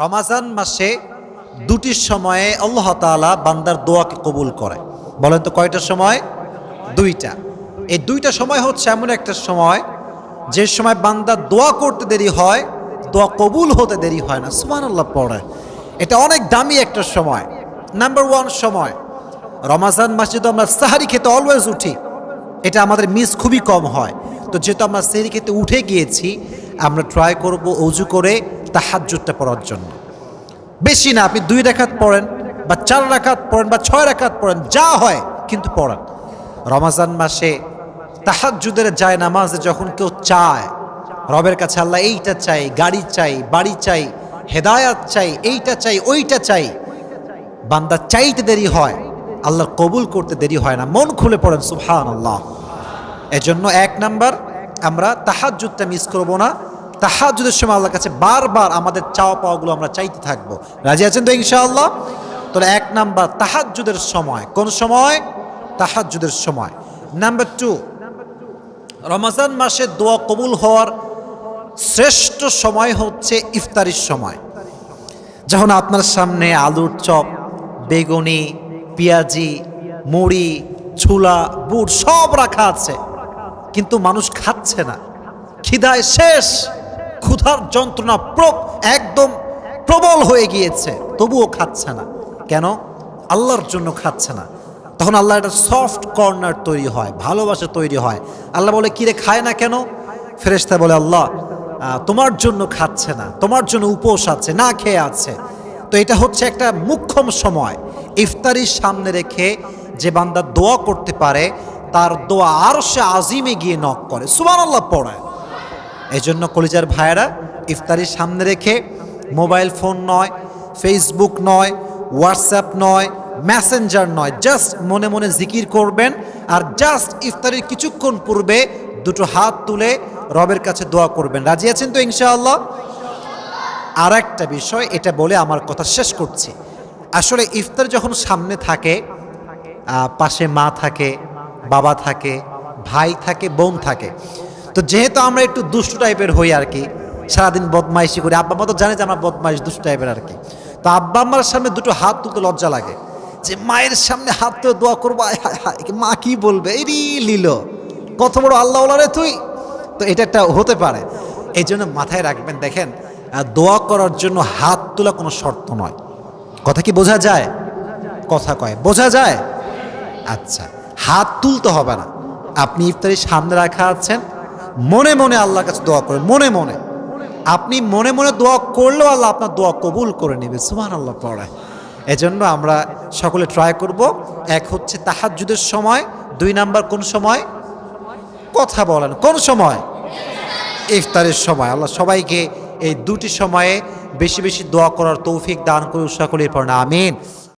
রমাজান মাসে দুটি সময়ে আল্লাহ তাআলা বান্দার দোয়াকে কবুল করে। বলেন তো কয়টা সময়? দুইটা। এই দুইটা সময় হচ্ছে এমন একটা সময়, যে সময় বান্দার দোয়া করতে দেরি হয়, দোয়া কবুল হতে দেরি হয় না। সুমান আল্লাহ পড়ে। এটা অনেক দামি একটা সময়। নাম্বার ওয়ান সময়। রমাজান মাসে তো আমরা সাহারি খেতে অলওয়েজ উঠি, এটা আমাদের মিস খুবই কম হয়। তো যেহেতু আমরা সেহরি খেতে উঠে গিয়েছি, আমরা ট্রাই করব, অজু করে তাহাজ্জুদটা পড়ার জন্য। বেশি না, আপনি দুই রেখাত পড়েন বা চার রাকাত পড়েন বা ছয় রাকাত পড়েন, যা হয় কিন্তু পড়েন। রমাজান মাসে তাহাজ্জুদের যায় নামাজে যখন কেউ চায়, রবের কাছে আল্লাহ এইটা চাই, গাড়ি চাই, বাড়ি চাই, হেদায়াত চাই, এইটা চাই, ওইটা চাই, বান্দা চাইতে দেরি হয়, আল্লাহ কবুল করতে দেরি হয় না, মন খুলে পড়েন সুবহান আল্লাহ এজন্য এক নাম্বার, আমরা তাহাজ্জুদটা মিস করব না তাহাজ্জুদের সময় আল্লাহর কাছে বারবার আমাদের চাওয়া পাওয়াগুলো আমরা চাইতে থাকব। রাজি আছেন তো ইনশাআল্লাহ? তাহলে এক নাম্বার, তাহাজ্জুদের সময়। কোন সময়? তাহাজ্জুদের সময়। নাম্বার টু, রমাজান মাসে দোয়া কবুল হওয়ার শ্রেষ্ঠ সময় হচ্ছে ইফতারির সময়। যখন আপনার সামনে আলুর চপ, বেগুনি, পেঁয়াজি, মুড়ি, ছোলা, বুট সব রাখা আছে, কিন্তু মানুষ খাচ্ছে না। খিদায় শেষ। ক্ষুধার যন্ত্রণা একদম প্রবল হয়ে গিয়েছে, তবুও খাচ্ছে না। কেন? আল্লাহর জন্য খাচ্ছে না। তখন আল্লাহ একটা সফট কর্নার তৈরি হয়, ভালোবাসা তৈরি হয়। আল্লাহ বলে, কিরে, খায় না কেন? ফেরেশতা বলে, আল্লাহ তোমার জন্য খাচ্ছে না, তোমার জন্য উপোস আছে, না খেয়ে আছে। তো এটা হচ্ছে একটা মুখ্যম সময়। ইফতারির সামনে রেখে যে বান্দা দোয়া করতে পারে, তার দোয়া আর সে আজিমে গিয়ে নক করে। সুবান আল্লাহ পড়ায়। এই জন্য কলিজার ভাইয়েরা, ইফতারির সামনে রেখে মোবাইল ফোন নয় ফেসবুক নয় হোয়াটসঅ্যাপ নয় মেসেঞ্জার নয় জাস্ট মনে মনে জিকির করবেন আর জাস্ট ইফতারির কিছুক্ষণ পূর্বে দুটো হাত তুলে রবের কাছে দোয়া করবেন। রাজি আছেন তো ইনশাআল্লাহ? আর একটা বিষয়, এটা বলে আমার কথা শেষ করছি। আসলে ইফতার যখন সামনে থাকে পাশে মা থাকে, বাবা থাকে, ভাই থাকে, বোন থাকে তো যেহেতু আমরা একটু দুষ্টু টাইপের হই আর কি, সারাদিন বদমাইশি করি, আব্বা মা তো জানে যে আমরা বদমাইশ, দুষ্টু টাইপের আর কি। তো আব্বা আম্মার সামনে দুটো হাত তুলতে লজ্জা লাগে, যে মায়ের সামনে হাত তুলে দোয়া করব মা কি বলবে? এই লিল। কত বড় আল্লাহ রে তুই? তো এটা একটা হতে পারে। এই জন্য মাথায় রাখবেন, দেখেন দোয়া করার জন্য হাত তোলা কোনো শর্ত নয়। কথা কি বোঝা যায়? কথা কয়, বোঝা যায়? আচ্ছা হাত তুলতে হবে না। আপনি ইফতারির সামনে রাখা আছেন মনে মনে আল্লাহর কাছে দোয়া করেন, মনে মনে। আপনি মনে মনে দোয়া করলেও আল্লাহ আপনার দোয়া কবুল করে নেবে সুমান আল্লাহ পড়ায়। এজন্য আমরা সকলে ট্রাই করব। এক হচ্ছে তাহাজ্জুদের সময়, দুই নাম্বার কোন সময়? কথা বলেন, কোন সময়? ইফতারের সময়। আল্লাহ সবাইকে এই দুটি সময়ে বেশি বেশি দোয়া করার তৌফিক দান করে উৎসাহ করে পড়না, আমিন।